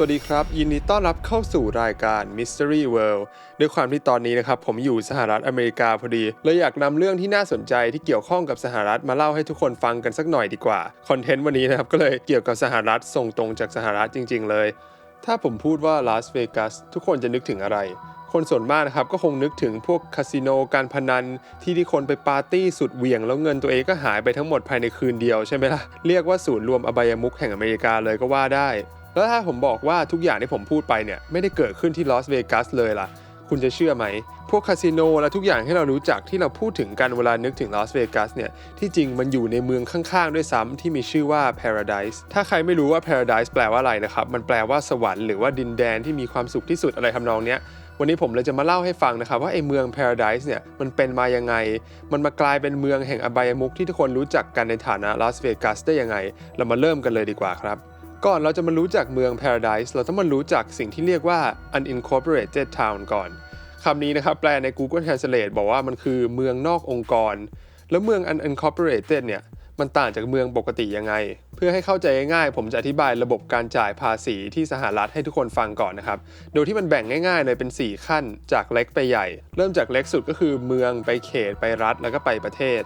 สวัสดีครับ ยินดีต้อนรับเข้าสู่รายการ Mystery World ด้วยความที่ตอนนี้นะครับผมอยู่สหรัฐอเมริกาพอดีเลยอยากนำเรื่องที่น่าสนใจที่เกี่ยวข้องกับสหรัฐมาเล่าให้ทุกคนฟังกันสักหน่อยดีกว่า คอนเทนต์วันนี้นะครับก็เลยเกี่ยวกับสหรัฐส่งตรงจากสหรัฐจริง ๆ เลย ถ้าผมพูดว่าลาสเวกัสทุกคนจะนึกถึงอะไร คนส่วนมากนะครับก็คงนึกถึงพวกคาสิโนการพนัน ที่ที่คนไปปาร์ตี้สุดเหวี่ยง แล้วเงินตัวเองก็หายไปทั้งหมดภายในคืนเดียวใช่ไหมล่ะเรียกว่าศูนย์รวมอบายมุขแห่งอเมริกาเลยก็ว่าได้ แล้วถ้าผมบอกว่าทุกอย่างที่ผมพูดไปเนี่ยไม่ได้เกิดขึ้นที่ลอสเวกัสเลยล่ะ คุณจะเชื่อไหม พวกคาสิโนและทุกอย่างที่เรารู้จักที่เราพูดถึงกันเวลานึกถึงลอสเวกัสเนี่ยที่จริงมันอยู่ในเมืองข้างๆ ด้วยซ้ำที่มีชื่อว่า Paradise ถ้าใครไม่รู้ว่า Paradise แปลว่าอะไรนะครับ มันแปลว่าสวรรค์หรือว่าดินแดนที่มีความสุขที่สุดอะไรทำนองเนี้ยวันนี้ผมเลยจะมาเล่าให้ฟังนะครับว่าไอ้เมือง Paradise เนี่ยมันเป็นมายังไง มันมากลายเป็นเมืองแห่งอบายมุขที่ทุกคนรู้จักกันในฐานะลาสเวกัสได้ยังไง เรามาเริ่มกันเลยดีกว่าครับ ก่อนเราจะมารู้จักเมือง Paradise เราต้องมารู้จักสิ่งที่เรียกว่า unincorporated town ก่อนคำนี้นะครับแปลใน Google Translate บอกว่ามันคือเมืองนอกองค์กร แล้วเมือง unincorporated เนี่ยมันต่างจากเมืองปกติยังไง เพื่อให้เข้าใจง่ายๆ ผมจะอธิบายระบบการจ่ายภาษีที่สหรัฐให้ทุกคนฟังก่อนนะครับ โดยที่มันแบ่งง่ายๆ เลยเป็น 4 ขั้นจากเล็กไปใหญ่ เริ่มจากเล็กสุดก็คือเมืองไปเขตไปรัฐแล้วก็ไปประเทศ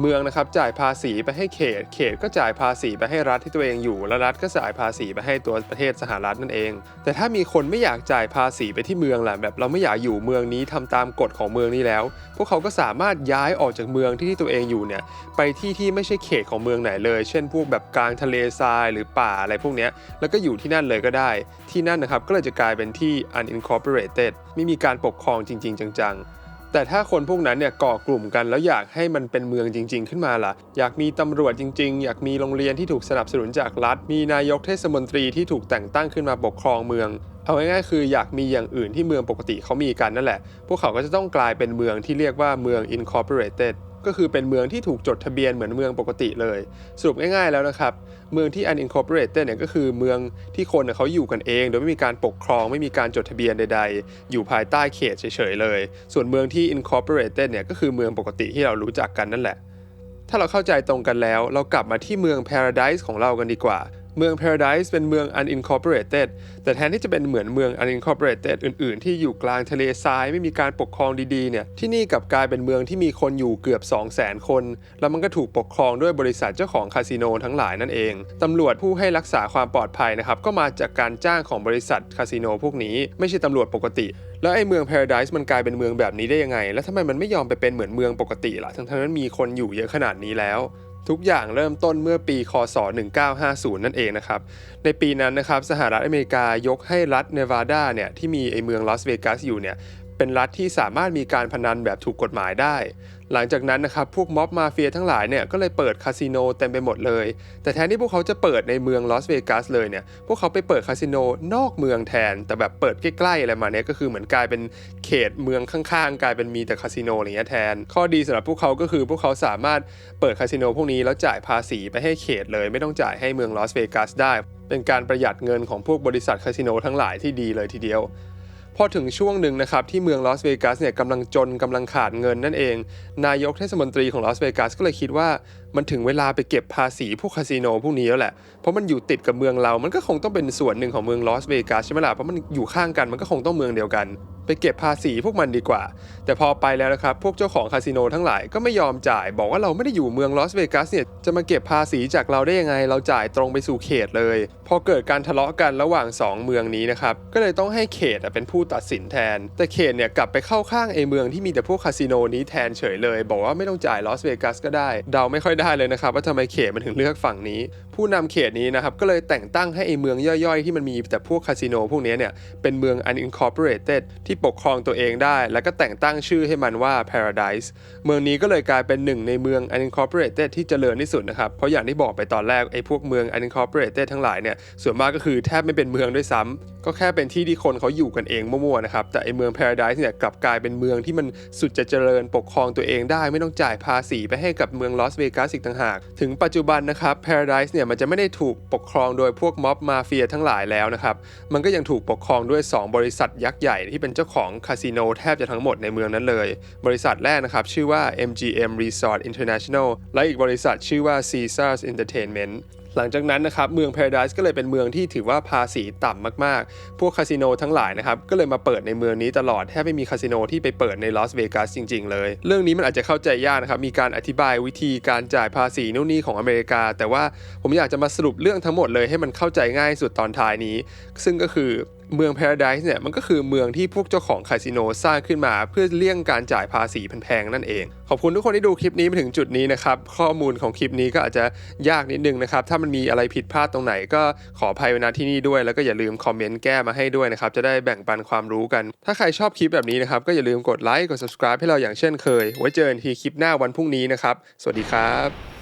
เมืองนะครับจ่ายภาษีไปให้เขต เขตก็จ่ายภาษีไปให้รัฐที่ตัวเองอยู่ และรัฐก็จ่ายภาษีไปให้ตัวประเทศสหรัฐนั่นเอง แต่ถ้ามีคนไม่อยากจ่ายภาษีไปที่เมืองแหละแบบเราไม่อยากอยู่เมืองนี้ทำตามกฎของเมืองนี้แล้ว พวกเขาก็สามารถย้ายออกจากเมืองที่ที่ตัวเองอยู่เนี่ยไปที่ที่ไม่ใช่เขตของเมืองไหนเลย เช่น พวกแบบกลางทะเลทรายหรือป่าอะไรพวกนี้แล้วก็อยู่ที่นั่นเลยก็ได้ ที่นั่นนะครับก็เลยจะกลายเป็นที่ unincorporated ไม่มีการปกครองจริง ๆ จังๆ แต่ถ้าคนพวกนั้นเนี่ยก่อกลุ่มกันแล้วอยากให้มันเป็นเมืองจริง ๆ ขึ้นมาล่ะ อยากมีตำรวจจริง ๆ อยากมีโรงเรียนที่ถูกสนับสนุนจากรัฐ มีนายกเทศมนตรีที่ถูกแต่งตั้งขึ้นมาปกครองเมือง เอาง่ายๆคืออยากมีอย่างอื่นที่เมืองปกติเขามีกันนั่นแหละ พวกเขาก็จะต้องกลายเป็นเมืองที่เรียกว่าเมือง incorporated ก็คือเป็นเมืองที่ถูกจดทะเบียนเหมือนเมืองปกติเลย สรุปง่ายๆแล้วนะครับ เมืองที่ unincorporated เนี่ยก็คือเมืองที่คนเนี่ยเขาอยู่กันเอง โดยไม่มีการปกครองไม่มีการจดทะเบียนใด ๆ อยู่ภายใต้เขตเฉยๆเลย ส่วนเมืองที่ incorporated เนี่ยก็คือเมืองปกติที่เรารู้จักกันนั่นแหละ ถ้าเราเข้าใจตรงกันแล้ว เรากลับมาที่เมือง Paradise ของเรากันดีกว่า เมือง Paradise เป็นเมือง unincorporated แต่แทนที่จะเป็นเหมือนเมือง unincorporated อื่น ๆ ที่อยู่กลางทะเลทรายไม่มีการปกครองดี ๆ เนี่ย ที่นี่กลับกลายเป็นเมืองที่มีคนอยู่เกือบ 200,000 คน แล้วมันก็ถูกปกครองด้วยบริษัทเจ้าของคาสิโนทั้งหลายนั่นเอง ตำรวจผู้ให้รักษาความปลอดภัยนะครับ ก็มาจากการจ้างของบริษัทคาสิโนพวกนี้ไม่ใช่ตำรวจปกติ แล้วไอ้เมือง Paradise มันกลายเป็นเมืองแบบนี้ได้ยังไง แล้วทำไมมันไม่ยอมไปเป็นเหมือนเมืองปกติล่ะทั้งๆนั้นมีคนอยู่เยอะขนาดนี้แล้ว ทุกอย่างเริ่มต้นเมื่อปี คศ 1950 นั่นเองนะครับ ในปีนั้นนะครับสหรัฐอเมริกายกให้รัฐเนวาดาเนี่ยที่มีไอเมืองลาสเวกัสอยู่เนี่ยเป็นรัฐที่สามารถมีการพนันแบบถูกกฎหมายได้ หลังจากนั้นนะครับพวกม็อบมาเฟียทั้งหลายเนี่ยก็เลยเปิดคาสิโนเต็มไปหมดเลย แต่แทนที่พวกเขาจะเปิดในเมืองลอสเวกัสเลยเนี่ยพวกเขาไปเปิดคาสิโนนอกเมืองแทน แต่แบบเปิดใกล้ๆอะไรมาเนี่ยก็คือเหมือนกลายเป็นเขตเมืองข้างๆ กลายเป็นมีแต่คาสิโนอะไรเงี้ยแทน ข้อดีสำหรับพวกเขาก็คือพวกเขาสามารถเปิดคาสิโนพวกนี้แล้วจ่ายภาษีไปให้เขตเลย ไม่ต้องจ่ายให้เมืองลอสเวกัสได้ เป็นการประหยัดเงินของพวกบริษัทคาสิโนทั้งหลายที่ดีเลยทีเดียว พอถึงช่วงหนึ่งนะครับที่เมืองลอสเวกัสเนี่ยกำลังจนกำลังขาดเงินนั่นเอง นายกเทศมนตรีของลอสเวกัสก็เลยคิดว่า มันถึงเวลาไปเก็บภาษีพวกคาสิโนพวกนี้แล้วแหละ เพราะมันอยู่ติดกับเมืองเรา มันก็คงต้องเป็นส่วนหนึ่งของเมืองลอสเวกัสใช่ไหมล่ะ เพราะมันอยู่ข้างกัน มันก็คงต้องเมืองเดียวกัน ไปเก็บภาษีพวกมันดีกว่า แต่พอไปแล้วนะครับ พวกเจ้าของคาสิโนทั้งหลายก็ไม่ยอมจ่าย บอกว่าเราไม่ได้อยู่เมืองลอสเวกัสเนี่ย จะมาเก็บภาษีจากเราได้ยังไง เราจ่ายตรงไปสู่เขตเลย พอเกิดการทะเลาะกันระหว่าง 2 เมืองนี้นะครับ ก็เลยต้องให้เขตเป็นผู้ตัดสินแทน แต่เขตเนี่ยกลับไปเข้าข้างไอ้เมืองที่มีแต่พวกคาสิโนนี้แทนเฉยเลย บอกว่าไม่ต้องจ่ายลอสเวกัสก็ได้ เดาไม่ค่อยได้เลยนะครับ ว่าทำไมเขตมันถึงเลือกฝั่งนี้ผู้นำเขตนี้นะครับก็เลยแต่งตั้งให้ไอ้เมืองย่อยๆ ที่มันมีแต่พวกคาสิโนพวกนี้เนี่ยเป็นเมือง unincorporated ที่ปกครองตัวเองได้ แล้วก็แต่งตั้งชื่อให้มันว่า Paradise เมืองนี้ก็เลยกลายเป็นหนึ่งในเมือง unincorporated ที่เจริญที่สุดนะครับ เพราะอย่างที่บอกไปตอนแรกไอ้พวกเมือง unincorporated ทั้งหลายเนี่ยส่วนมากก็คือแทบไม่เป็นเมืองด้วยซ้ำก็แค่เป็นที่ที่คนเขาอยู่กันเองมั่วๆนะครับแต่ไอ้เมือง Paradise เนี่ยกลับกลายเป็นเมืองที่มันสุดจะเจริญปกครองตัวเองได้ ไม่ต้องจ่ายภาษีไปให้กับเมืองลอสเวกัสอีกต่างหาก ถึงปัจจุบันนะครับ Paradise เนี่ยมันจะไม่ได้ถูกปกครองโดยพวกม็อบมาเฟียทั้งหลายแล้วนะครับ มันก็ยังถูกปกครองด้วย 2 บริษัทยักษ์ใหญ่ที่เป็นเจ้าของคาสิโนแทบจะทั้งหมดในเมืองนั้นเลย บริษัทแรกนะครับ ชื่อว่า MGM Resort International และอีกบริษัทชื่อว่า Caesars Entertainment หลังจากนั้นนะครับเมือง Paradise ก็เลยเป็นเมืองที่ถือว่าภาษีต่ำมากๆ พวกคาสิโนทั้งหลายนะครับก็เลยมาเปิดในเมืองนี้ตลอดแทบไม่มีคาสิโนที่ไปเปิดในลอสเวกัสจริง ๆ เลย เรื่องนี้มันอาจจะเข้าใจยากนะครับมีการอธิบายวิธีการจ่ายภาษีนู่นนี่ของอเมริกา แต่ว่าผมอยากจะมาสรุปเรื่องทั้งหมดเลยให้มันเข้าใจง่ายสุดตอนท้ายนี้ ซึ่งก็คือเมือง Paradise เนี่ยมันก็คือเมืองที่พวกเจ้าของคาสิโนสร้างขึ้นมาเพื่อเลี่ยงการจ่ายภาษีแพงๆนั่นเอง ขอบคุณทุกคนที่ดูคลิปนี้มาถึงจุดนี้นะครับ ข้อมูลของคลิปนี้ก็อาจจะยากนิดนึงนะครับ ถ้ามันมีอะไรผิดพลาดตรงไหนก็ขออภัยไว้ณที่นี่ด้วย แล้วก็อย่าลืมคอมเมนต์แก้มาให้ด้วยนะครับ จะได้แบ่งปันความรู้กัน ถ้าใครชอบคลิปแบบนี้นะครับก็อย่าลืมกดไลค์กด subscribe ให้เราอย่างเช่นเคย ไว้เจอกันทีคลิปหน้าวันพรุ่งนี้นะครับสวัสดีครับ